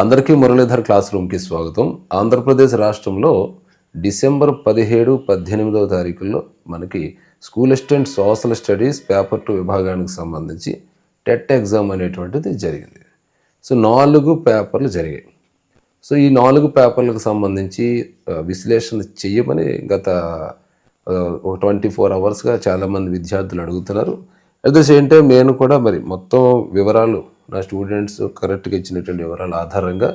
అందరికీ మురళీధర్ క్లాస్ రూమ్కి స్వాగతం. ఆంధ్రప్రదేశ్ రాష్ట్రంలో డిసెంబర్ పదిహేడు పద్దెనిమిదవ తారీఖుల్లో మనకి school assistant social studies paper two విభాగానికి సంబంధించి టెట్ ఎగ్జామ్ అనేటువంటిది జరిగింది. సో నాలుగు పేపర్లు జరిగాయి. సో ఈ నాలుగు పేపర్లకు సంబంధించి విశ్లేషణ చెయ్యమని గత ట్వంటీ ఫోర్ అవర్స్గా చాలామంది విద్యార్థులు అడుగుతున్నారు. అట్ ద సేమ్ టైం నేను కూడా మరి మొత్తం వివరాలు నా స్టూడెంట్స్ కరెక్ట్గా ఇచ్చినటువంటి వివరాల ఆధారంగా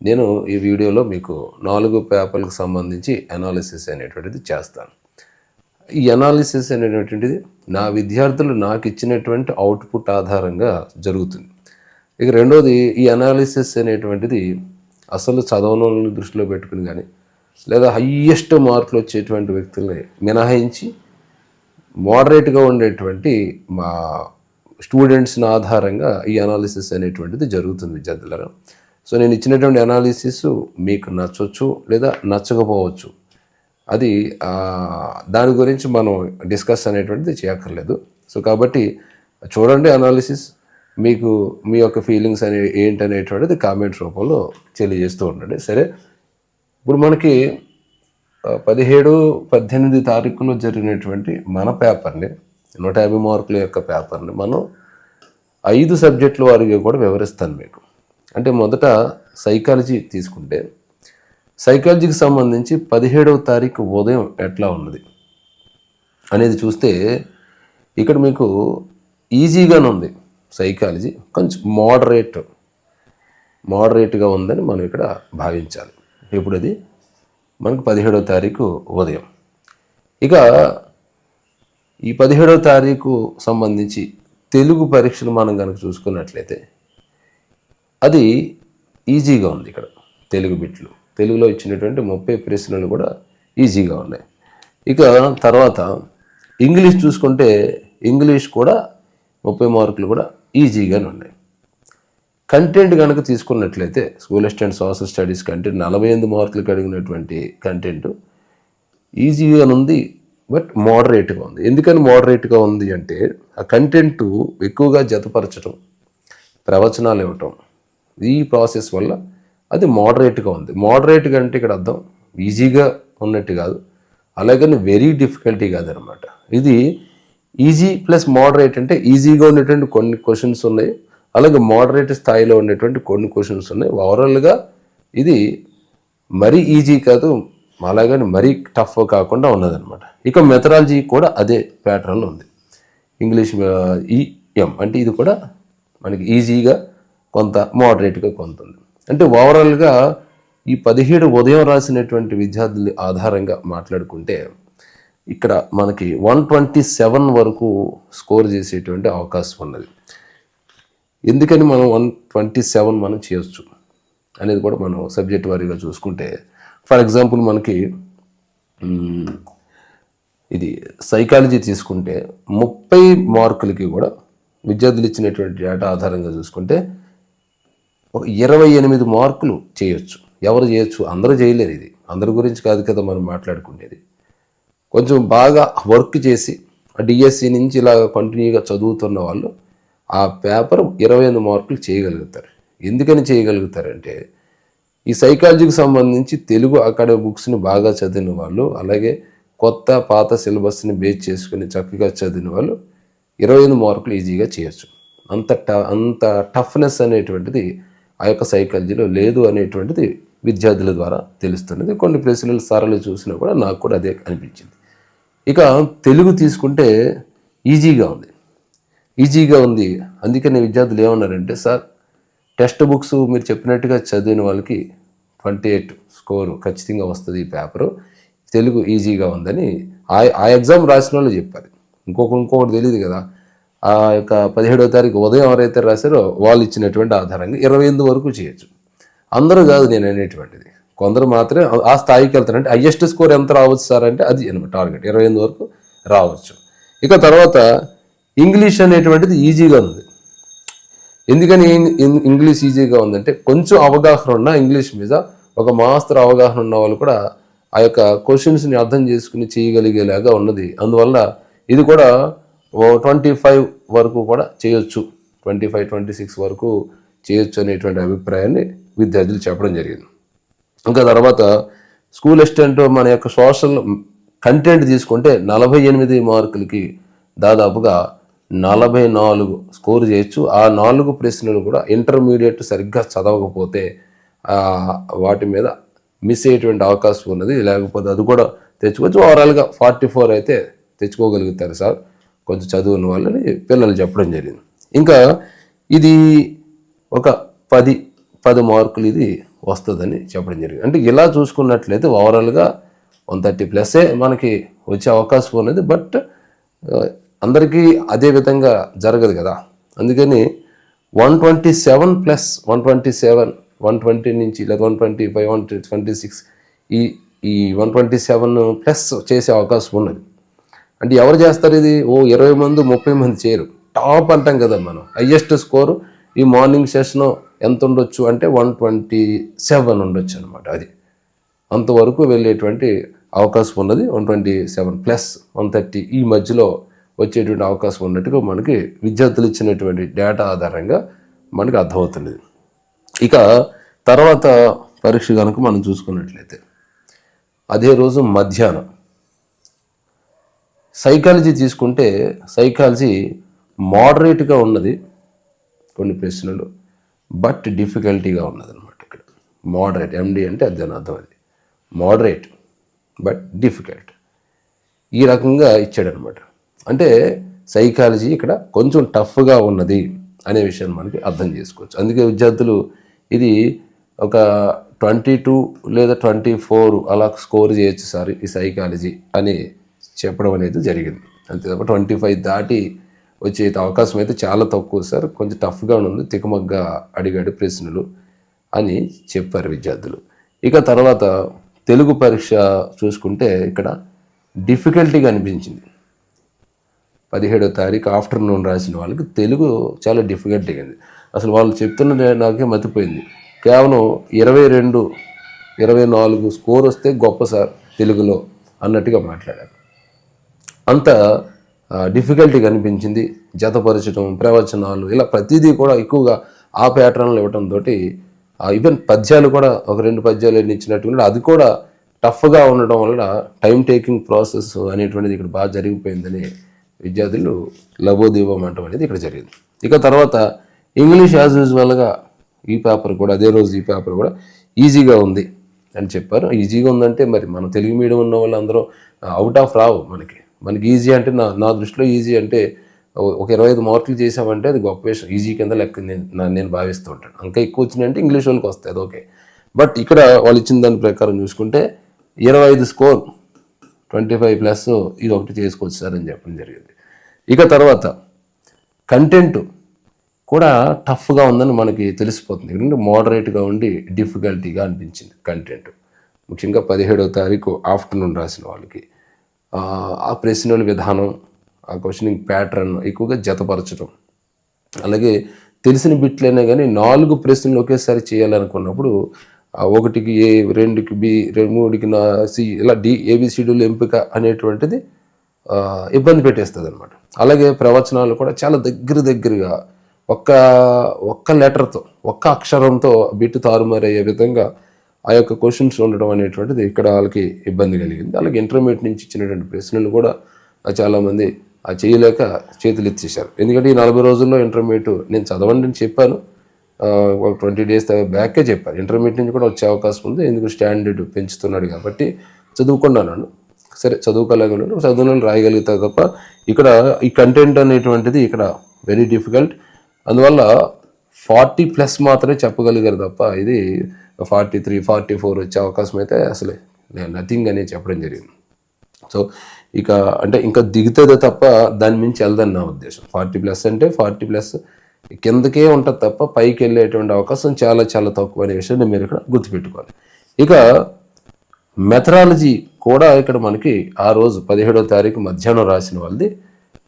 నేను ఈ వీడియోలో మీకు నాలుగు పేపర్లకు సంబంధించి అనాలిసిస్ అనేటువంటిది చేస్తాను. ఈ అనాలిసిస్ అనేటువంటిది నా విద్యార్థులు నాకు ఇచ్చినటువంటి అవుట్పుట్ ఆధారంగా జరుగుతుంది. ఇక రెండోది ఈ అనాలిసిస్ అనేటువంటిది అసలు చదవనోళ్ళని దృష్టిలో పెట్టుకుని కానీ లేదా హయ్యెస్ట్ మార్కులు వచ్చేటువంటి వ్యక్తుల్ని మినహాయించి మోడరేట్గా ఉండేటువంటి మా స్టూడెంట్స్ని ఆధారంగా ఈ అనాలిసిస్ అనేటువంటిది జరుగుతుంది విద్యార్థులలో సో నేను ఇచ్చినటువంటి అనాలిసిస్ మీకు నచ్చవచ్చు లేదా నచ్చకపోవచ్చు. అది దాని గురించి మనం డిస్కస్ అనేటువంటిది చేయక్కర్లేదు. సో కాబట్టి చూడండి అనాలిసిస్. మీకు మీ యొక్క ఫీలింగ్స్ అనే ఏంటి అనేటువంటిది కామెంట్ రూపంలో తెలియజేస్తూ ఉండండి. సరే? ఇప్పుడు మనకి పదిహేడు పద్దెనిమిది తారీఖులో జరిగినటువంటి మన పేపర్ని నూట యాభై మార్కుల యొక్క పేపర్ని మనం ఐదు సబ్జెక్టుల వారికి కూడా వివరిస్తాను మీకు. అంటే మొదట సైకాలజీ తీసుకుంటే సైకాలజీకి సంబంధించి పదిహేడవ తారీఖు ఉదయం ఎట్లా ఉన్నది అనేది చూస్తే ఇక్కడ మీకు ఈజీగానే ఉంది సైకాలజీ కొంచెం మోడరేట్ మోడరేట్గా ఉందని మనం ఇక్కడ భావించాలి. ఇప్పుడు అది మనకు పదిహేడవ తారీఖు ఉదయం. ఇక ఈ పదిహేడవ తారీఖు సంబంధించి తెలుగు పరీక్షలు మనం కనుక చూసుకున్నట్లయితే అది ఈజీగా ఉంది ఇక్కడ తెలుగు బిట్లు. తెలుగులో ఇచ్చినటువంటి ముప్పై ప్రశ్నలు కూడా ఈజీగా ఉన్నాయి. ఇక తర్వాత ఇంగ్లీష్ చూసుకుంటే ఇంగ్లీష్ కూడా ముప్పై మార్కులు కూడా ఈజీగానే ఉన్నాయి. కంటెంట్ కనుక తీసుకున్నట్లయితే school assistant social studies content నలభై ఎనిమిది మార్కులు కడిగినటువంటి కంటెంట్ ఈజీగా ఉంది. బట్ మోడరేట్గా ఉంది. ఎందుకని మోడరేట్గా ఉంది అంటే ఆ కంటెంట్ ఎక్కువగా జతపరచడం ప్రవచనాలు ఇవ్వటం ఈ ప్రాసెస్ వల్ల అది మోడరేట్గా ఉంది. మోడరేట్గా అంటే ఇక్కడ అర్థం ఈజీగా ఉన్నట్టు కాదు. అలాగని వెరీ డిఫికల్టీ కాదనమాట. ఇది ఈజీ ప్లస్ మోడరేట్ అంటే ఈజీగా ఉన్నటువంటి కొన్ని క్వశ్చన్స్ ఉన్నాయి. అలాగే మోడరేట్ స్థాయిలో ఉండేటువంటి కొన్ని క్వశ్చన్స్ ఉన్నాయి. ఓవరాల్గా ఇది మరీ ఈజీ కాదు మాలాగాని మరీ టఫ్ కాకుండా ఉన్నదనమాట ఇక మెథడాలజీ కూడా అదే ప్యాటర్న్లో ఉంది. ఇంగ్లీష్ ఈఎం అంటే ఇది కూడా మనకి ఈజీగా కొంత మోడరేట్గా కొంత ఉంది. అంటే ఓవరాల్గా ఈ పదిహేడు ఉదయం రాసినటువంటి విద్యార్థుల ఆధారంగా మాట్లాడుకుంటే ఇక్కడ మనకి వన్ ట్వంటీ సెవెన్ వరకు స్కోర్ చేసేటువంటి అవకాశం ఉన్నది. ఎందుకని మనం వన్ ట్వంటీ సెవెన్ మనం చేయొచ్చు? అనేది కూడా మనం సబ్జెక్ట్ వారీగా చూసుకుంటే ఫర్ ఎగ్జాంపుల్ మనకి ఇది సైకాలజీ తీసుకుంటే ముప్పై మార్కులకి కూడా విద్యార్థులు ఇచ్చినటువంటి డేటా ఆధారంగా చూసుకుంటే ఒక ఇరవై ఎనిమిది మార్కులు చేయొచ్చు. ఎవరు చేయొచ్చు? అందరూ చేయలేరు ఇది. అందరి గురించి కాదు కదా మనం మాట్లాడుకునేది. కొంచెం బాగా వర్క్ చేసి ఆ డిఎస్సి నుంచి ఇలా కంటిన్యూగా చదువుతున్న వాళ్ళు ఆ పేపర్ ఇరవై ఎనిమిది మార్కులు చేయగలుగుతారు. ఎందుకని చేయగలుగుతారంటే ఈ సైకాలజీకి సంబంధించి తెలుగు అకాడమిక్ బుక్స్ని బాగా చదివిన వాళ్ళు అలాగే కొత్త పాత సిలబస్ని బేస్ చేసుకుని చక్కగా చదివిన వాళ్ళు ఇరవై ఐదు మార్కులు ఈజీగా చేయొచ్చు. అంత ట అంత టఫ్నెస్ అనేటువంటిది ఆ యొక్క సైకాలజీలో లేదు అనేటువంటిది విద్యార్థుల ద్వారా తెలుస్తున్నది. కొన్ని ప్రశ్నలు సార్లు చూసినా కూడా నాకు కూడా అదే అనిపించింది. ఇక తెలుగు తీసుకుంటే ఈజీగా ఉంది. ఈజీగా ఉంది. అందుకని విద్యార్థులు ఏమన్నారంటే సార్ టెక్స్ట్ బుక్స్ మీరు చెప్పినట్టుగా చదివిన వాళ్ళకి ట్వంటీ ఎయిట్ స్కోరు ఖచ్చితంగా వస్తుంది ఈ పేపరు. తెలుగు ఈజీగా ఉందని ఆ ఆ ఎగ్జామ్ రాసిన వాళ్ళు చెప్పారు. ఇంకొక ఇంకొకటి తెలియదు కదా. ఆ యొక్క పదిహేడవ తారీఖు ఉదయం ఎవరైతే రాశారో వాళ్ళు ఇచ్చినటువంటి ఆధారంగా ఇరవై ఎనిమిది వరకు చేయొచ్చు. అందరూ కాదు నేను అనేటువంటిది. కొందరు మాత్రమే ఆ- స్థాయికి వెళ్తారంటే హయ్యెస్ట్ స్కోర్ ఎంత రావచ్చు సార్ అంటే అది అనమాట టార్గెట్. ఇరవై ఎనిమిది వరకు రావచ్చు. ఇక తర్వాత ఇంగ్లీష్ అనేటువంటిది ఈజీగా ఉంది. ఎందుకని ఇంగ్లీష్ ఈజీగా ఉందంటే కొంచెం అవగాహన ఉన్న ఇంగ్లీష్ మీద ఒక మాస్టర్ అవగాహన ఉన్న వాళ్ళు కూడా ఆ యొక్క క్వశ్చన్స్ని అర్థం చేసుకుని చేయగలిగేలాగా ఉన్నది. అందువల్ల ఇది కూడా ట్వంటీ ఫైవ్ వరకు కూడా చేయొచ్చు. ట్వంటీ ఫైవ్ ట్వంటీ సిక్స్ వరకు చేయొచ్చు అనేటువంటి అభిప్రాయాన్ని విద్యార్థులు చెప్పడం జరిగింది. ఇంకా తర్వాత స్కూల్ అసిస్టెంట్ మన యొక్క సోషల్ కంటెంట్ తీసుకుంటే నలభై ఎనిమిది మార్కులకి దాదాపుగా నలభై నాలుగు స్కోర్ చేయొచ్చు. ఆ నాలుగు ప్రశ్నలు కూడా ఇంటర్మీడియట్ సరిగ్గా చదవకపోతే వాటి మీద మిస్ అయ్యేటువంటి అవకాశం ఉన్నది. లేకపోతే అది కూడా తెచ్చుకోవచ్చు. ఓవరాల్గా ఫార్టీ ఫోర్ అయితే తెచ్చుకోగలుగుతారు సార్. కొంచెం చదువుని వాళ్ళని పిల్లలు చెప్పడం జరిగింది. ఇంకా ఇది ఒక పది పది మార్కులు ఇది వస్తుందని చెప్పడం జరిగింది. అంటే ఇలా చూసుకున్నట్లయితే ఓవరాల్గా వన్ థర్టీ ప్లస్సే మనకి వచ్చే అవకాశం ఉన్నది. బట్ అందరికీ అదే విధంగా జరగదు కదా. అందుకని one twenty seven plus one twenty seven one twenty నుంచి లేదా one twenty five one twenty six ఈ ఈ వన్ ట్వంటీ సెవెన్ ప్లస్ చేసే అవకాశం ఉన్నది. అంటే ఎవరు చేస్తారు ఇది? ఓ ఇరవై మంది ముప్పై మంది చేయరు. టాప్ అంటాం కదా మనం. హయ్యెస్ట్ స్కోర్ ఈ మార్నింగ్ సెషన్ ఎంత ఉండొచ్చు అంటే వన్ ట్వంటీ సెవెన్ ఉండొచ్చు అనమాట అది. అంతవరకు వెళ్ళేటువంటి అవకాశం ఉన్నది one twenty seven plus one thirty ఈ మధ్యలో వచ్చేటువంటి అవకాశం ఉన్నట్టుగా మనకి విద్యార్థులు ఇచ్చినటువంటి డేటా ఆధారంగా మనకి అర్థమవుతుంది ఇక తర్వాత పరీక్ష కనుక మనం చూసుకున్నట్లయితే అదే రోజు మధ్యాహ్నం. సైకాలజీ తీసుకుంటే సైకాలజీ మోడరేట్గా ఉన్నది కొన్ని ప్రశ్నలు బట్ డిఫికల్టీగా ఉన్నది అనమాట ఇక్కడ. మోడరేట్ ఎండి అంటే అది దాని అర్థం అది. మోడరేట్ బట్ డిఫికల్ట్ ఈ రకంగా ఇచ్చాడనమాట అంటే సైకాలజీ ఇక్కడ కొంచెం టఫ్గా ఉన్నది అనే విషయాన్ని మనకి అర్థం చేసుకోవచ్చు. అందుకే విద్యార్థులు ఇది ఒక ట్వంటీ టూ లేదా ట్వంటీ ఫోర్ అలా స్కోర్ చేయొచ్చు సార్ ఈ సైకాలజీ అని చెప్పడం అనేది జరిగింది. అంతే తప్ప ట్వంటీ ఫైవ్ దాటి వచ్చే అవకాశం అయితే చాలా తక్కువ సార్. కొంచెం టఫ్గా ఉంది తికమగ్గా అడిగాడు ప్రశ్నలు అని చెప్పారు విద్యార్థులు. ఇక తర్వాత తెలుగు పరీక్ష చూసుకుంటే ఇక్కడ డిఫికల్టీగా అనిపించింది. పదిహేడో తారీఖు ఆఫ్టర్నూన్ రాసిన వాళ్ళకి తెలుగు చాలా డిఫికల్ట్ అయ్యింది అసలు వాళ్ళు చెప్తున్న నాకే మతిపోయింది. కేవలం ఇరవై రెండు ఇరవై నాలుగు స్కోర్ వస్తే గొప్ప సార్ తెలుగులో అన్నట్టుగా మాట్లాడారు. అంత డిఫికల్టీగా అనిపించింది. జతపరచడం ప్రవచనాలు ఇలా ప్రతిదీ కూడా ఎక్కువగా ఆ ప్యాటర్న్లు తోటి ఈవెన్ పద్యాలు కూడా ఒక రెండు పద్యాలు ఎన్ని ఇచ్చినట్టు అది కూడా టఫ్గా ఉండడం వల్ల టైం టేకింగ్ ప్రాసెస్ అనేటువంటిది ఇక్కడ బాగా జరిగిపోయిందని విద్యార్థులు లబోదీవం అంటం అనేది ఇక్కడ జరిగింది. ఇక తర్వాత ఇంగ్లీష్ యాజ్ యూజువల్గా ఈ పేపర్ కూడా అదే రోజు ఈ పేపర్ కూడా ఈజీగా ఉంది అని చెప్పారు. ఈజీగా ఉందంటే మరి మన తెలుగు మీడియం ఉన్న వాళ్ళందరూ అవుట్ ఆఫ్ రావు మనకి. మనకి ఈజీ అంటే నా నా దృష్టిలో ఈజీ అంటే ఒక ఇరవై ఐదు మార్కులు చేసామంటే అది గొప్ప విషయం. ఈజీ కింద లెక్క నేను నేను భావిస్తూ ఉంటాను. ఇంకా ఎక్కువ వచ్చినాయంటే ఇంగ్లీష్ వాళ్ళకి వస్తాయి అది ఓకే. బట్ ఇక్కడ వాళ్ళు ఇచ్చిన దాని ప్రకారం చూసుకుంటే ఇరవై ఐదు స్కోర్ ట్వంటీ ఫైవ్ ప్లస్ ఇది ఒకటి చేసుకోవచ్చు సార్ అని చెప్పడం జరిగింది. ఇక తర్వాత కంటెంట్ కూడా టఫ్గా ఉందని మనకి తెలిసిపోతుంది. ఎందుకంటే మోడరేట్గా ఉండి డిఫికల్టీగా అనిపించింది కంటెంట్. ముఖ్యంగా పదిహేడవ తారీఖు ఆఫ్టర్నూన్ రాసిన వాళ్ళకి. ఆ, ప్రశ్నల విధానం ఆ క్వశ్చనింగ్ ప్యాటర్న్ ఎక్కువగా జతపరచడం. అలాగే తెలిసిన బిట్లైనా కానీ నాలుగు ప్రశ్నలు ఒకేసారి చేయాలనుకున్నప్పుడు ఒకటికి ఏ రెండుకి బి రెండు మూడుకి నా సి ఇలా డి ఏబిసిడీలు ఎంపిక అనేటువంటిది ఇబ్బంది పెట్టేస్తుంది అనమాట అలాగే ప్రవచనాలు కూడా చాలా దగ్గర దగ్గరగా ఒక్క ఒక్క లెటర్తో ఒక్క అక్షరంతో బిట్టు తారుమారయ్యే విధంగా ఆ యొక్క క్వశ్చన్స్ ఉండడం అనేటువంటిది ఇక్కడ వాళ్ళకి ఇబ్బంది కలిగింది. అలాగే ఇంటర్మీడియట్ నుంచి ఇచ్చినటువంటి ప్రశ్నలు కూడా చాలామంది ఆ చేయలేక చేతులు ఎత్తేసారు ఎందుకంటే ఈ నలభై రోజుల్లో ఇంటర్మీడియట్ నేను చదవండి అని చెప్పాను. ఒక ట్వంటీ డేస్ బ్యాకే చెప్పారు. ఇంటర్మీడియట్ నుంచి కూడా వచ్చే అవకాశం ఉంది. ఎందుకు స్టాండర్డ్ పెంచుతున్నాడు కాబట్టి చదువుకున్నాను సరే చదువుకోలేకుండా చదువులను రాయగలుగుతా తప్ప ఇక్కడ ఈ కంటెంట్ అనేటువంటిది ఇక్కడ వెరీ డిఫికల్ట్ అందువల్ల ఫార్టీ ప్లస్ మాత్రమే చెప్పగలిగారు తప్ప ఇది ఫార్టీ త్రీ ఫార్టీ ఫోర్ వచ్చే అవకాశం అయితే అసలు నథింగ్ అని చెప్పడం జరిగింది. సో ఇక అంటే ఇంకా దిగుతుందో తప్ప దాని మించి వెళ్దని నా ఉద్దేశం. ఫార్టీ ప్లస్ అంటే ఫార్టీ ప్లస్ కిందకే ఉంటుంది తప్ప పైకి వెళ్ళేటువంటి అవకాశం చాలా చాలా తక్కువ అనే విషయాన్ని మీరు ఇక్కడ గుర్తుపెట్టుకోవాలి. ఇక మెథడాలజీ కూడా ఇక్కడ మనకి ఆ రోజు పదిహేడో తారీఖు మధ్యాహ్నం రాసిన వాళ్ళది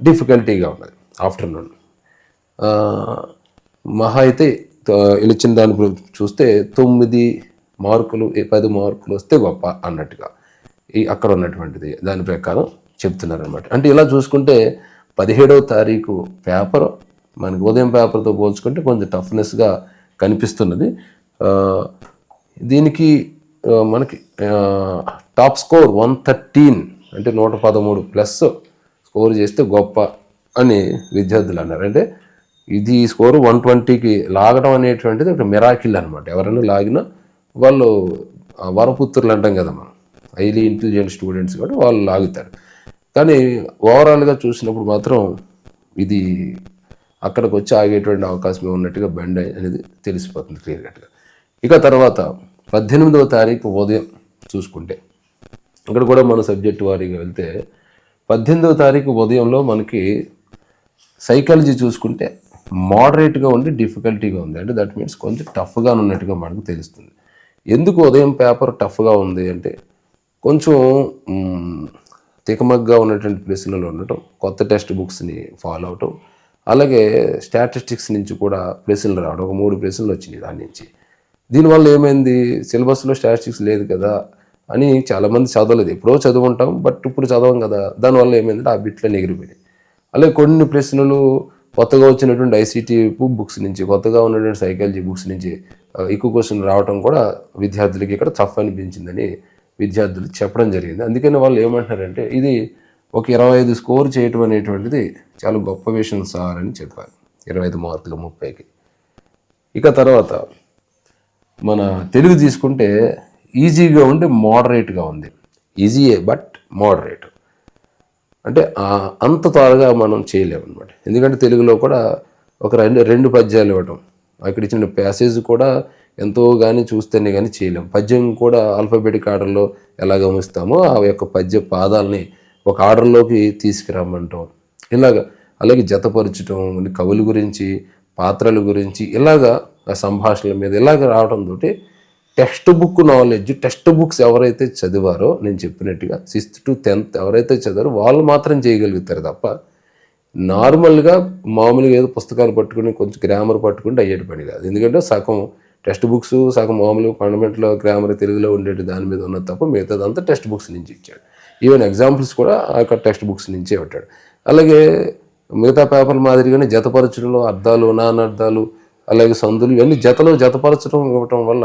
డిఫికల్టీగా ఉన్నది ఆఫ్టర్నూన్. మహా అయితే ఇలిచిన ఇచ్చిన దాని చూస్తే తొమ్మిది మార్కులు పది మార్కులు వస్తే గొప్ప అన్నట్టుగా ఈ అక్కడ ఉన్నటువంటిది దాని ప్రకారం చెప్తున్నారనమాట అంటే ఇలా చూసుకుంటే పదిహేడవ తారీఖు పేపర్ మనకి ఉదయం పేపర్తో పోల్చుకుంటే కొంచెం టఫ్నెస్గా కనిపిస్తున్నది. దీనికి మనకి టాప్ స్కోర్ వన్ థర్టీన్ అంటే నూట పదమూడు ప్లస్ స్కోర్ చేస్తే గొప్ప అని విద్యార్థులు అన్నారు. అంటే ఇది స్కోర్ వన్ ట్వంటీకి లాగడం అనేటువంటిది ఒక మిరాకిల్ అనమాట ఎవరైనా లాగినా వాళ్ళు వరపుత్రులు అంటాం కదా మనం. హైలీ ఇంటెలిజెంట్ స్టూడెంట్స్ కూడా వాళ్ళు లాగుతారు. కానీ ఓవరాల్గా చూసినప్పుడు మాత్రం ఇది అక్కడికి వచ్చి ఆగేటువంటి అవకాశం ఉన్నట్టుగా బెండ్ అనేది తెలిసిపోతుంది క్లియర్ కట్గా ఇక తర్వాత పద్దెనిమిదవ తారీఖు ఉదయం చూసుకుంటే ఇక్కడ కూడా మన సబ్జెక్ట్ వారీగా వెళ్తే పద్దెనిమిదవ తారీఖు ఉదయంలో మనకి సైకాలజీ చూసుకుంటే మోడరేట్గా ఉండి డిఫికల్టీగా ఉంది. అంటే దట్ మీన్స్ కొంచెం టఫ్గా ఉన్నట్టుగా మనకు తెలుస్తుంది. ఎందుకు ఉదయం పేపర్ టఫ్గా ఉంది అంటే కొంచెం తికమగ్గా ఉన్నటువంటి ప్లేసులలో ఉండటం కొత్త టెక్స్ట్ బుక్స్ని ఫాలో అవటం అలాగే స్టాటిస్టిక్స్ నుంచి కూడా ప్రశ్నలు రావడం ఒక మూడు ప్రశ్నలు వచ్చినాయి దాని నుంచి. దీనివల్ల ఏమైంది? సిలబస్లో స్టాటిస్టిక్స్ లేదు కదా అని చాలామంది చదవలేదు. ఎప్పుడో చదువుంటాం బట్ ఇప్పుడు చదవం కదా. దానివల్ల ఏమైందంటే ఆ బిట్లో ఎగిరిపోయినాయి. అలాగే కొన్ని ప్రశ్నలు కొత్తగా వచ్చినటువంటి ఐసీటీ బుక్స్ నుంచి కొత్తగా ఉన్నటువంటి సైకాలజీ బుక్స్ నుంచి ఎక్కువ క్వశ్చన్ రావడం కూడా విద్యార్థులకి ఇక్కడ టఫ్ అనిపించిందని విద్యార్థులు చెప్పడం జరిగింది. అందుకని వాళ్ళు ఏమంటున్నారంటే ఇది ఒక ఇరవై ఐదు స్కోర్ చేయటం అనేటువంటిది చాలా గొప్ప విషయం సార్ అని చెప్పారు. ఇరవై ఐదు మార్కులు ముప్పైకి. ఇక తర్వాత మన తెలుగు తీసుకుంటే ఈజీగా ఉండి మోడరేట్గా ఉంది. ఈజీయే బట్ మోడరేట్ అంటే అంత త్వరగా మనం చేయలేము అనమాట ఎందుకంటే తెలుగులో కూడా ఒక రెండు రెండు పద్యాలు ఇవ్వటం అక్కడ ఇచ్చిన ప్యాసేజ్ కూడా ఎంతో కానీ చూస్తేనే కానీ చేయలేం. పద్యం కూడా ఆల్ఫాబెటిక్ ఆర్డర్లో ఎలా గమనిస్తామో ఆ యొక్క పద్య పాదాలని ఒక ఆర్డర్లోకి తీసుకురమ్మంటాం. ఇలాగ అలాగే జతపరచటం మళ్ళీ కవుల గురించి పాత్రల గురించి ఇలాగా ఆ సంభాషణల మీద ఇలాగ రావడంతో textbook knowledge textbooks ఎవరైతే చదివారో నేను చెప్పినట్టుగా సిక్స్త్ టు టెన్త్ ఎవరైతే చదివారో వాళ్ళు మాత్రం చేయగలుగుతారు తప్ప నార్మల్గా మామూలుగా ఏదో పుస్తకాలు పట్టుకుని కొంచెం గ్రామర్ పట్టుకుంటే అయ్యేటి పని కాదు. ఎందుకంటే సగం టెక్స్ట్ బుక్స్ సగం మామూలుగా ఫండమెంటల్ గ్రామర్ తెలుగులో ఉండేటి దాని మీద ఉన్నది తప్ప మిగతాదంతా టెక్స్ట్ బుక్స్ నుంచి ఇచ్చాడు. ఈవెన్ ఎగ్జాంపుల్స్ కూడా ఆ యొక్క టెక్స్ట్ బుక్స్ నుంచే పెట్టాడు అలాగే మిగతా పేపర్ల మాదిరిగానే జతపరచడంలో అర్థాలు నానర్థాలు అలాగే సందులు ఇవన్నీ జతలో జతపరచడం ఇవ్వటం వల్ల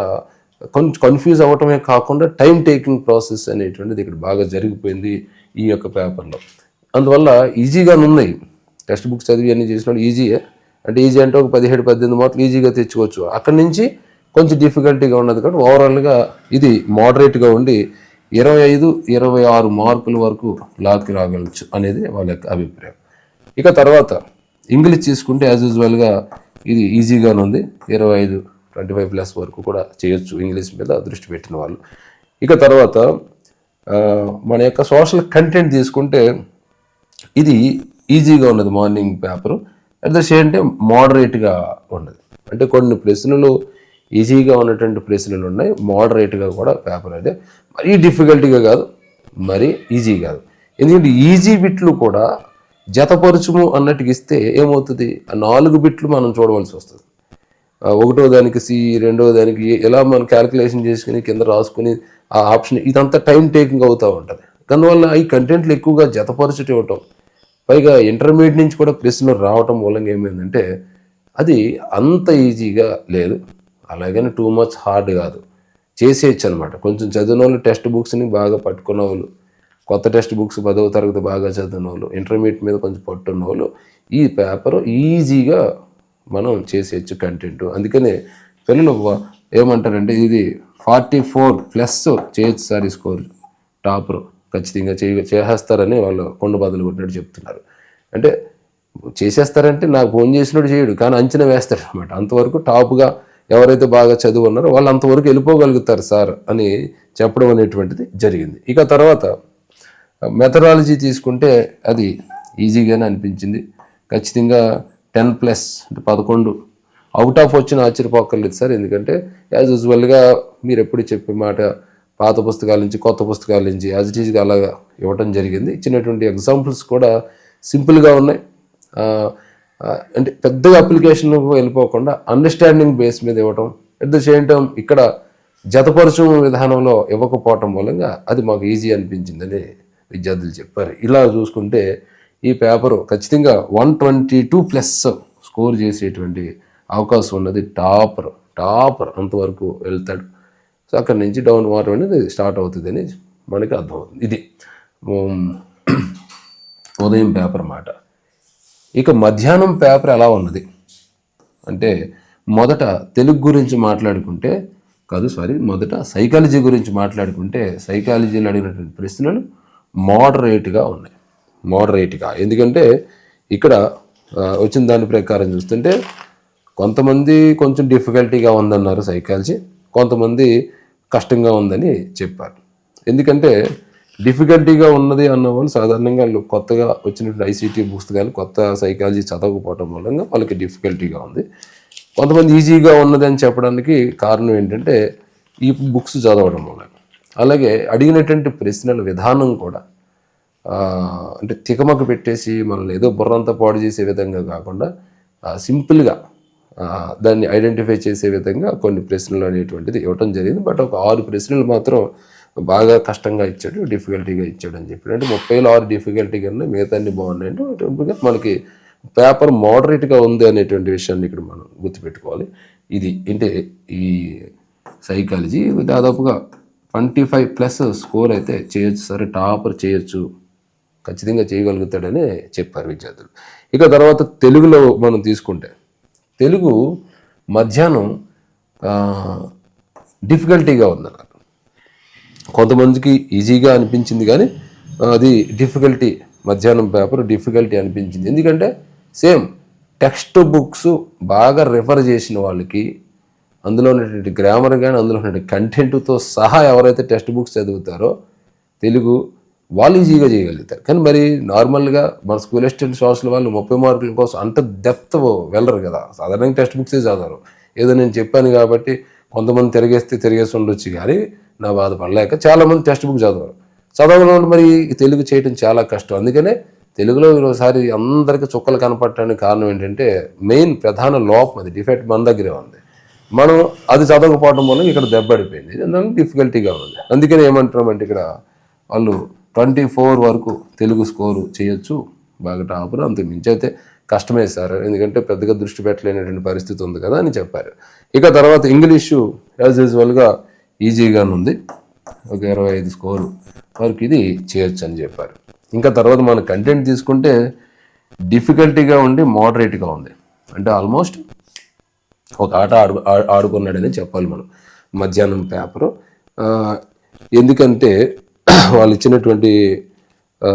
కొంచెం కన్ఫ్యూజ్ అవ్వటమే కాకుండా టైం టేకింగ్ ప్రాసెస్ అనేటువంటిది ఇక్కడ బాగా జరిగిపోయింది ఈ యొక్క పేపర్లో. అందువల్ల ఈజీగా ఉన్నాయి. టెక్స్ట్ బుక్స్ చదివి అన్ని చేసిన ఈజీయే. అంటే ఈజీ అంటే ఒక పదిహేడు పద్దెనిమిది మార్కులు ఈజీగా తెచ్చుకోవచ్చు. అక్కడి నుంచి కొంచెం డిఫికల్టీగా ఉన్నది కాబట్టి ఓవరాల్గా ఇది మోడరేట్గా ఉండి ఇరవై ఐదు ఇరవై ఆరు మార్కుల వరకు లాక్కి రాగలచ్చు అనేది వాళ్ళ యొక్క అభిప్రాయం. ఇక తర్వాత ఇంగ్లీష్ తీసుకుంటే యాజ్ యూజువల్గా ఇది ఈజీగానే ఉంది. ఇరవై ఐదు ట్వంటీ ఫైవ్ ప్లస్ వరకు కూడా చేయొచ్చు ఇంగ్లీష్ మీద దృష్టి పెట్టిన వాళ్ళు. ఇక తర్వాత మన యొక్క సోషల్ కంటెంట్ తీసుకుంటే ఇది ఈజీగా ఉన్నది morning paper at the same time మోడరేట్గా ఉన్నది. అంటే కొన్ని ప్రశ్నలు ఈజీగా ఉన్నటువంటి ప్రశ్నలు ఉన్నాయి. మోడరేట్గా కూడా పేపర్ అయితే మరీ డిఫికల్టీగా కాదు మరీ ఈజీ కాదు. ఎందుకంటే ఈజీ బిట్లు కూడా జతపరచుము అన్నట్టుగా ఇస్తే ఏమవుతుంది? ఆ నాలుగు బిట్లు మనం చూడవలసి వస్తుంది. ఒకటో దానికి సి రెండో దానికి ఎలా మనం క్యాలిక్యులేషన్ చేసుకుని కింద రాసుకుని ఆ ఆప్షన్ ఇదంతా టైం టేకింగ్ అవుతూ ఉంటుంది. దానివల్ల ఈ కంటెంట్లు ఎక్కువగా జతపరచుట ఇవ్వటం పైగా ఇంటర్మీడియట్ నుంచి కూడా ప్రశ్నలు రావటం మూలంగా ఏమైందంటే అది అంత ఈజీగా లేదు. అలాగని టూ మచ్ హార్డ్ కాదు. చేసేయచ్చు అనమాట కొంచెం చదివిన వాళ్ళు టెక్స్ట్ బుక్స్ని బాగా పట్టుకున్న వాళ్ళు కొత్త టెక్స్ట్ బుక్స్ పదవ తరగతి బాగా చదివిన వాళ్ళు ఇంటర్మీడియట్ మీద కొంచెం పట్టున్న వాళ్ళు ఈ పేపర్ ఈజీగా మనం చేసేయచ్చు కంటెంట్ అందుకనే పిల్లలు ఏమంటారంటే ఇది ఫార్టీ ఫోర్ ప్లస్ చేయొచ్చు సార్ ఈ స్కోర్ టాపర్ ఖచ్చితంగా చేయ చేసేస్తారని వాళ్ళు కొండ బదులు కొట్టినట్టు చెప్తున్నారు. అంటే చేసేస్తారంటే నాకు ఫోన్ చేసినట్టు చేయడు కానీ అంచనా వేస్తాడు అనమాట అంతవరకు టాప్గా ఎవరైతే బాగా చదువు ఉన్నారో వాళ్ళు అంతవరకు వెళ్ళిపోగలుగుతారు సార్ అని చెప్పడం అనేటువంటిది జరిగింది. ఇక తర్వాత మెథడాలజీ తీసుకుంటే అది ఈజీగానే అనిపించింది. ఖచ్చితంగా టెన్ ప్లస్ అంటే పదకొండు అవుట్ ఆఫ్ వచ్చిన ఆశ్చర్యపోక్కర్లేదు సార్. ఎందుకంటే యాజ్ యూజువల్గా మీరు ఎప్పుడు చెప్పే మాట పాత పుస్తకాల నుంచి కొత్త పుస్తకాల నుంచి యాజ్ ఇట్ ఈజ్గా అలాగా ఇవ్వటం జరిగింది. ఇచ్చినటువంటి ఎగ్జాంపుల్స్ కూడా సింపుల్గా ఉన్నాయి. అంటే పెద్దగా అప్లికేషన్ వెళ్ళిపోకుండా అండర్స్టాండింగ్ బేస్ మీద ఇవ్వటం ఎట్ ద సేమ్ టైం ఇక్కడ జతపరచు విధానంలో ఇవ్వకపోవటం మూలంగా అది మాకు ఈజీ అనిపించిందని విద్యార్థులు చెప్పారు. ఇలా చూసుకుంటే ఈ పేపరు ఖచ్చితంగా one twenty two plus score చేసేటువంటి అవకాశం ఉన్నది. టాపర్ టాపర్ అంతవరకు వెళ్తాడు. సో అక్కడి నుంచి డౌన్ వాటర్ అనేది స్టార్ట్ అవుతుంది అని మనకి అర్థమవుతుంది. ఇది ఉదయం పేపర్ మాట. ఇక మధ్యాహ్నం పేపర్ ఎలా ఉన్నది? అంటే మొదట తెలుగు గురించి మాట్లాడుకుంటే కాదు సారీ మొదట సైకాలజీ గురించి మాట్లాడుకుంటే సైకాలజీలో అడిగినటువంటి ప్రశ్నలు మోడరేట్గా ఉన్నాయి. మోడరేట్గా. ఎందుకంటే ఇక్కడ వచ్చిన దాని ప్రకారం చూస్తుంటే కొంతమంది కొంచెం డిఫికల్టీగా ఉందన్నారు సైకాలజీ కొంతమంది కష్టంగా ఉందని చెప్పారు. ఎందుకంటే డిఫికల్టీగా ఉన్నది అన్న వాళ్ళు సాధారణంగా వాళ్ళు కొత్తగా వచ్చినటువంటి ఐసీటీ పుస్తకాలు కొత్త సైకాలజీ చదవకపోవడం మూలంగా వాళ్ళకి డిఫికల్టీగా ఉంది. కొంతమంది ఈజీగా ఉన్నది అని చెప్పడానికి కారణం ఏంటంటే ఈ బుక్స్ చదవడం మూలంగా. అలాగే అడిగినటువంటి ప్రశ్నల విధానం కూడా అంటే తికమక పెట్టేసి మనల్ని ఏదో బుర్రంతా పాడు చేసే విధంగా కాకుండా సింపుల్గా దాన్ని ఐడెంటిఫై చేసే విధంగా కొన్ని ప్రశ్నలు అనేటువంటిది ఇవ్వటం జరిగింది. బట్ ఒక ఆరు ప్రశ్నలు మాత్రం బాగా కష్టంగా ఇచ్చాడు డిఫికల్టీగా ఇచ్చాడు అని చెప్పాడు. అంటే ముప్పైలో ఆరు డిఫికల్టీగా కన్నా మిగతా అన్ని బాగున్నాయి. అంటే మనకి పేపర్ మోడరేట్గా ఉంది అనేటువంటి విషయాన్ని ఇక్కడ మనం గుర్తుపెట్టుకోవాలి. ఇది అంటే ఈ సైకాలజీ దాదాపుగా ట్వంటీ ఫైవ్ ప్లస్ స్కోర్ అయితే చేయొచ్చు సరే టాపర్ చేయొచ్చు ఖచ్చితంగా చేయగలుగుతాడని చెప్పారు విద్యార్థులు. ఇక తర్వాత తెలుగులో మనం తీసుకుంటే తెలుగు మధ్యాహ్నం డిఫికల్టీగా ఉందన్నారు కొంతమందికి ఈజీగా అనిపించింది కానీ అది డిఫికల్టీ మధ్యాహ్నం పేపర్ డిఫికల్టీ అనిపించింది. ఎందుకంటే సేమ్ టెక్స్ట్ బుక్స్ బాగా రిఫర్ చేసిన వాళ్ళకి అందులో ఉన్నటువంటి గ్రామర్ కానీ అందులో ఉన్నటువంటి కంటెంట్తో సహా ఎవరైతే టెక్స్ట్ బుక్స్ చదువుతారో తెలుగు వాళ్ళు ఈజీగా చేయగలుగుతారు. కానీ మరి నార్మల్గా మన స్కూల్ అసిస్టెంట్ సోషల్ వాళ్ళు ముప్పై మార్కుల కోసం అంత డెప్త్ వెళ్ళరు కదా. సాధారణంగా టెక్స్ట్ బుక్సే చదవరు. ఏదో నేను చెప్పాను కాబట్టి కొంతమంది తిరిగేస్తే తిరిగేసి ఉండొచ్చు కానీ నా బాధపడలేక చాలామంది టెక్స్ట్ బుక్ చదవరు. చదవడం మరి తెలుగు చేయడం చాలా కష్టం. అందుకనే తెలుగులో ఒకసారి అందరికీ చుక్కలు కనపడటానికి కారణం ఏంటంటే మెయిన్ ప్రధాన లోపం అది డిఫెక్ట్ మన దగ్గరే ఉంది. మనం అది చదవకపోవడం వల్ల ఇక్కడ దెబ్బడిపోయింది దానికి డిఫికల్టీగా ఉంది. అందుకని ఏమంటున్నామంటే ఇక్కడ వాళ్ళు ట్వంటీ ఫోర్ వరకు తెలుగు స్కోరు చేయొచ్చు. బాగా టాపులు అంత మించి అయితే కష్టమే సార్. ఎందుకంటే పెద్దగా దృష్టి పెట్టలేనటువంటి పరిస్థితి ఉంది కదా అని చెప్పారు. ఇక తర్వాత ఇంగ్లీషు యాజ్ యూజువల్గా ఈజీగానే ఉంది. ఒక ఇరవై ఐదు స్కోరు వరకు ఇది చేయొచ్చు అని చెప్పారు. ఇంకా తర్వాత మన కంటెంట్ తీసుకుంటే డిఫికల్టీగా ఉండి మోడరేట్గా ఉంది. అంటే ఆల్మోస్ట్ ఒక ఆట ఆడు ఆ- ఆడుకున్నాడని చెప్పాలి మనం. మధ్యాహ్నం పేపరు ఎందుకంటే వాళ్ళు ఇచ్చినటువంటి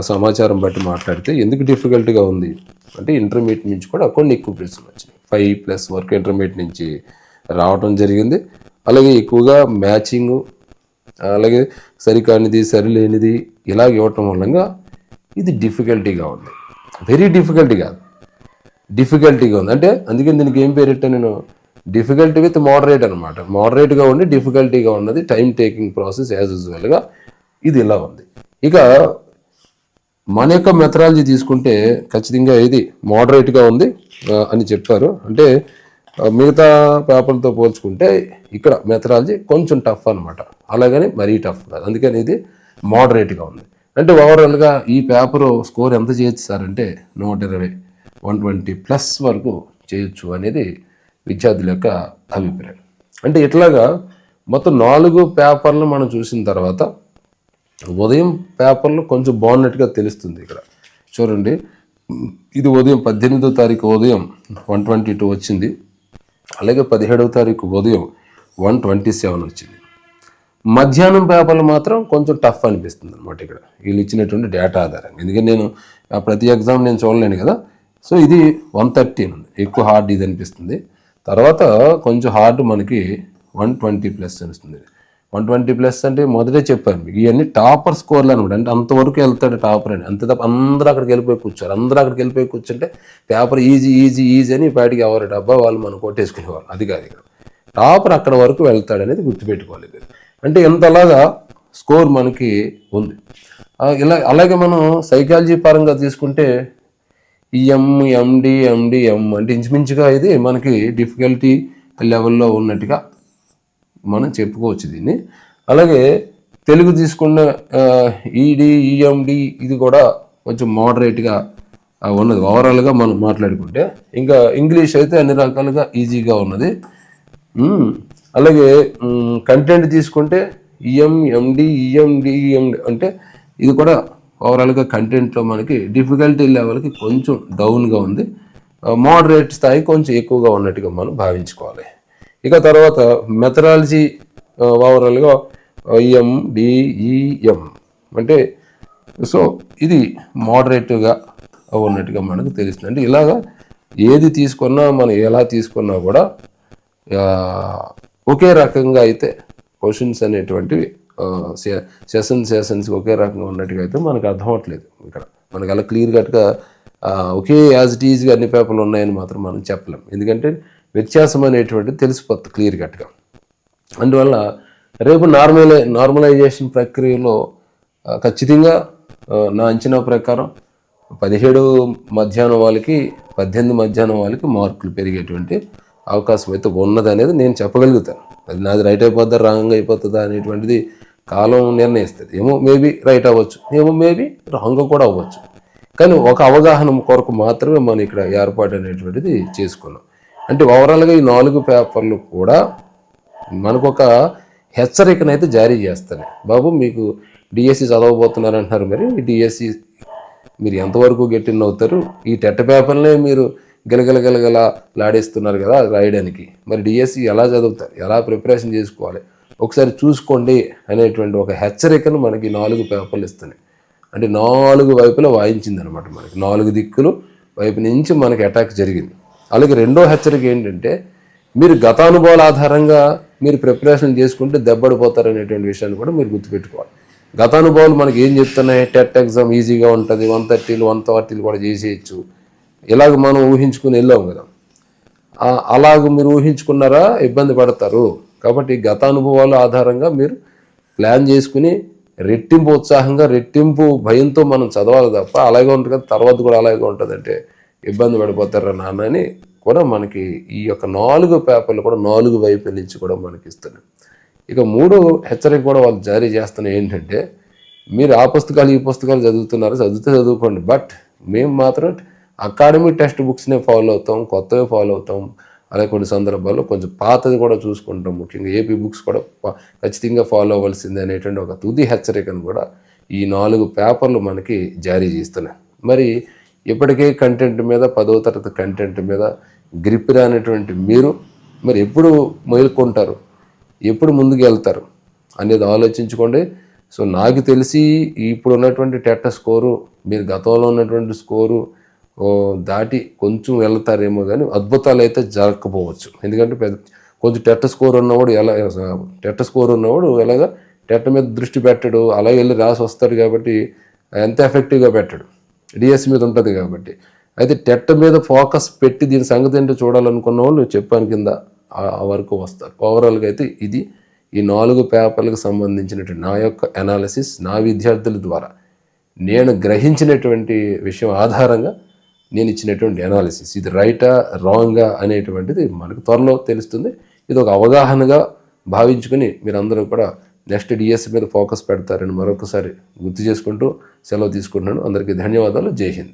సమాచారం బట్టి మాట్లాడితే ఎందుకు డిఫికల్ట్గా ఉంది? అంటే ఇంటర్మీడియట్ నుంచి కూడా కొన్ని ఎక్కువ ప్రశ్నలు వచ్చినాయి. ఫైవ్ ప్లస్ వరకు ఇంటర్మీడియట్ నుంచి రావటం జరిగింది. అలాగే ఎక్కువగా మ్యాచింగ్ అలాగే సరికానిది సరిలేనిది ఇలా ఇవ్వటం వలన ఇది డిఫికల్టీగా ఉంది. వెరీ డిఫికల్టీ కాదు. డిఫికల్టీగా ఉంది. అంటే అందుకే దీనికి ఏం పేరు నేను? డిఫికల్టీ విత్ మోడరేట్ అనమాట మోడరేట్గా ఉండి డిఫికల్టీగా ఉన్నది టైం టేకింగ్ ప్రాసెస్ యాజ్ యూజువల్గా ఇది ఇలా ఉంది. ఇక మన యొక్క మెథడాలజీ తీసుకుంటే ఖచ్చితంగా ఇది మోడరేట్గా ఉంది అని చెప్పారు. అంటే మిగతా పేపర్తో పోల్చుకుంటే ఇక్కడ మెథడాలజీ కొంచెం టఫ్ అనమాట అలాగని మరీ టఫ్ కాదు. అందుకని ఇది మోడరేట్గా ఉంది. అంటే ఓవరాల్గా ఈ పేపర్ స్కోర్ ఎంత చేయొచ్చు సార్ అంటే నూట ఇరవై వన్ ట్వంటీ ప్లస్ వరకు చేయొచ్చు అనేది విద్యార్థుల యొక్క అభిప్రాయం. అంటే ఇట్లాగా మొత్తం నాలుగు పేపర్లు మనం చూసిన తర్వాత ఉదయం పేపర్లు కొంచెం బాగున్నట్టుగా తెలుస్తుంది ఇక్కడ. చూడండి ఇది ఉదయం పద్దెనిమిదో తారీఖు ఉదయం వన్ ట్వంటీ టూ వచ్చింది. అలాగే పదిహేడవ తారీఖు ఉదయం వన్ ట్వంటీ సెవెన్ వచ్చింది. మధ్యాహ్నం పేపర్లు మాత్రం కొంచెం టఫ్ అనిపిస్తుంది అనమాట ఇక్కడ. వీళ్ళు ఇచ్చినటువంటి డేటా ఆధారంగా. ఎందుకంటే నేను ప్రతి ఎగ్జామ్ నేను చూడలేను కదా. సో ఇది వన్ థర్టీన్ ఉంది. ఎక్కువ హార్డ్ ఇది అనిపిస్తుంది. తర్వాత కొంచెం హార్డ్ మనకి వన్ ట్వంటీ ప్లస్ అనిపిస్తుంది. వన్ ట్వంటీ ప్లస్ అంటే మొదటే చెప్పాను మీకు. ఇవన్నీ టాపర్ స్కోర్లు అనమాట. అంటే అంతవరకు వెళ్తాడు టాపర్ అని. అంతే తప్ప అందరూ అక్కడికి వెళ్ళిపోయి కూర్చోరు. అందరూ అక్కడికి వెళ్ళిపోయి కూర్చుంటే పేపర్ ఈజీ ఈజీ ఈజీ అని పాటికి ఎవరు డబ్బా వాళ్ళు మనం కొట్టేసుకునేవారు అది కాదు ఇక్కడ. టాపర్ అక్కడ వరకు వెళ్తాడు అనేది గుర్తుపెట్టుకోవాలి అంటే ఎంతలాగా స్కోర్ మనకి ఉంది. ఇలా అలాగే మనం సైకాలజీ పరంగా తీసుకుంటే ఈ ఎండి ఎండి ఎం అంటే ఇంచుమించుగా ఇది మనకి డిఫికల్టీ లెవెల్లో ఉన్నట్టుగా మనం చెప్పుకోవచ్చు దీన్ని. అలాగే తెలుగు తీసుకున్న ఈడి ఈఎండి ఇది కూడా కొంచెం మోడరేట్గా ఉన్నది. ఓవరాల్గా మనం మాట్లాడుకుంటే ఇంకా ఇంగ్లీష్ అయితే అన్ని రకాలుగా ఈజీగా ఉన్నది. అలాగే కంటెంట్ తీసుకుంటే E EM MD EMD EMD అంటే ఇది కూడా ఓవరాల్గా కంటెంట్లో మనకి డిఫికల్టీ లెవెల్కి కొంచెం డౌన్గా ఉంది. మోడరేట్ స్థాయి కొంచెం ఎక్కువగా ఉన్నట్టుగా మనం భావించుకోవాలి. ఇక తర్వాత మెథడాలజీ ఓవరాల్గా ఈఎం డిఈఎం. అంటే సో ఇది మోడరేట్గా ఉన్నట్టుగా మనకు తెలుస్తుంది. అంటే ఇలాగా ఏది తీసుకున్నా మనం ఎలా తీసుకున్నా కూడా ఒకే రకంగా అయితే క్వశ్చన్స్ అనేటువంటివి సెషన్ సెషన్స్ ఒకే రకంగా ఉన్నట్టుగా అయితే మనకు అర్థం ఇక్కడ. మనకు అలా క్లియర్ కట్గా ఒకే యాజ్ ఇట్ ఈజ్గా అన్ని పేపర్లు ఉన్నాయని మాత్రం మనం చెప్పలేం. ఎందుకంటే వ్యత్యాసం అనేటువంటిది తెలిసిపోతుంది క్లియర్ కట్గా. అందువల్ల రేపు నార్మలై నార్మలైజేషన్ ప్రక్రియలో ఖచ్చితంగా నా అంచనా ప్రకారం పదిహేడు మధ్యాహ్నం వాళ్ళకి పద్దెనిమిది మధ్యాహ్నం వాళ్ళకి మార్కులు పెరిగేటువంటి అవకాశం అయితే ఉన్నదనేది నేను చెప్పగలుగుతాను. అది నాది రైట్ అయిపోద్దా రాంగ్ అయిపోతుందా అనేటువంటిది కాలం నిర్ణయిస్తుంది. ఏమో మేబీ రైట్ అవ్వచ్చు ఏమో మేబీ రాంగ్ కూడా అవ్వచ్చు. కానీ ఒక అవగాహన కొరకు మాత్రమే మనం ఇక్కడ ఏర్పాటు అనేటువంటిది చేసుకున్నాం. అంటే ఓవరాల్గా ఈ నాలుగు పేపర్లు కూడా మనకు ఒక హెచ్చరికనైతే జారీ చేస్తాయి బాబు మీకు డిఎస్సి చదవబోతున్నారు అంటున్నారు మరి. ఈ డిఎస్సి మీరు ఎంతవరకు గెట్టిన్ అవుతారు? ఈ టెట్ పేపర్లే మీరు గలగల గలగల లాడేస్తున్నారు కదా రాయడానికి. మరి డిఎస్సి ఎలా చదువుతారు? ఎలా ప్రిపరేషన్ చేసుకోవాలి? ఒకసారి చూసుకోండి అనేటువంటి ఒక హెచ్చరికను మనకి నాలుగు పేపర్లు ఇస్తున్నాయి. అంటే నాలుగు వైపులా వాయించింది అనమాట మనకి. నాలుగు దిక్కులు వైపు నుంచి మనకి అటాక్ జరిగింది. అలాగే రెండో హెచ్చరిక ఏంటంటే మీరు గతానుభవాల ఆధారంగా మీరు ప్రిపరేషన్ చేసుకుంటే దెబ్బడిపోతారు అనేటువంటి విషయాన్ని కూడా మీరు గుర్తుపెట్టుకోవాలి. గతానుభవాలు మనకి ఏం చెప్తున్నాయి? టెట్ ఎగ్జామ్ ఈజీగా ఉంటుంది వన్ థర్టీలు వన్ థర్టీలు కూడా చేసేయచ్చు. ఇలాగ మనం ఊహించుకుని వెళ్ళాం కదా. అలాగ మీరు ఊహించుకున్నారా? ఇబ్బంది పడతారు. కాబట్టి గతానుభవాల ఆధారంగా మీరు ప్లాన్ చేసుకుని రెట్టింపు ఉత్సాహంగా రెట్టింపు భయంతో మనం చదవాలి తప్ప అలాగే ఉంటుంది కదా. తర్వాత కూడా అలాగే ఉంటుందంటే ఇబ్బంది పడిపోతారా నాన్న అని కూడా మనకి ఈ యొక్క నాలుగు పేపర్లు కూడా నాలుగు వైపుల నుంచి కూడా మనకి ఇస్తున్నాయి. ఇక మూడు హెచ్చరిక కూడా వాళ్ళు జారీ చేస్తున్న ఏంటంటే మీరు ఆ పుస్తకాలు ఈ పుస్తకాలు చదువుతున్నారు చదివితే చదువుకోండి. బట్ మేము మాత్రం అకాడమిక్ టెక్స్ట్ బుక్స్నే ఫాలో అవుతాం కొత్తవి ఫాలో అవుతాం. అలాగే కొన్ని సందర్భాల్లో కొంచెం పాతది కూడా చూసుకుంటాం. ముఖ్యంగా ఏపీ బుక్స్ కూడా ఖచ్చితంగా ఫాలో అవ్వాల్సిందే అనేటువంటి ఒక తుది హెచ్చరికను కూడా ఈ నాలుగు పేపర్లు మనకి జారీ చేస్తున్నాయి. మరి ఇప్పటికే కంటెంట్ మీద పదవ తరగతి కంటెంట్ మీద గ్రిప్ రానటువంటి మీరు మరి ఎప్పుడు మేల్కొంటారు? ఎప్పుడు ముందుకు వెళ్తారు అనేది ఆలోచించుకోండి. సో నాకు తెలిసి ఇప్పుడు ఉన్నటువంటి టెట్ట స్కోరు మీరు గతంలో ఉన్నటువంటి స్కోరు దాటి కొంచెం వెళ్తారేమో కానీ అద్భుతాలు అయితే జరగకపోవచ్చు. ఎందుకంటే పెద్ద కొంచెం టెట్ట స్కోర్ ఉన్నవాడు ఎలా టెట్ట స్కోర్ ఉన్నవాడు ఎలాగా టెట్ట మీద దృష్టి పెట్టడు అలా వెళ్ళి రాసి వస్తాడు కాబట్టి ఎంత ఎఫెక్టివ్గా పెట్టడు. డిఎస్ మీద ఉంటుంది కాబట్టి. అయితే టెట్ మీద ఫోకస్ పెట్టి దీని సంగతి ఏంటో చూడాలనుకున్న వాళ్ళు చెప్పాను కింద ఆ వరకు వస్తారు. ఓవరాల్గా అయితే ఇది ఈ నాలుగు పేపర్లకు సంబంధించినటువంటి నా యొక్క అనాలిసిస్ నా విద్యార్థుల ద్వారా నేను గ్రహించినటువంటి విషయం ఆధారంగా నేను ఇచ్చినటువంటి అనాలిసిస్ ఇది రైటా రాంగా అనేటువంటిది మనకు త్వరలో తెలుస్తుంది. ఇది ఒక అవగాహనగా భావించుకుని మీరందరూ కూడా నెక్స్ట్ డిఎస్ మీద ఫోకస్ పెడతారని మరొకసారి గుర్తు చేసుకుంటూ సెలవు తీసుకుంటున్నాను. అందరికీ ధన్యవాదాలు. జై హింద్.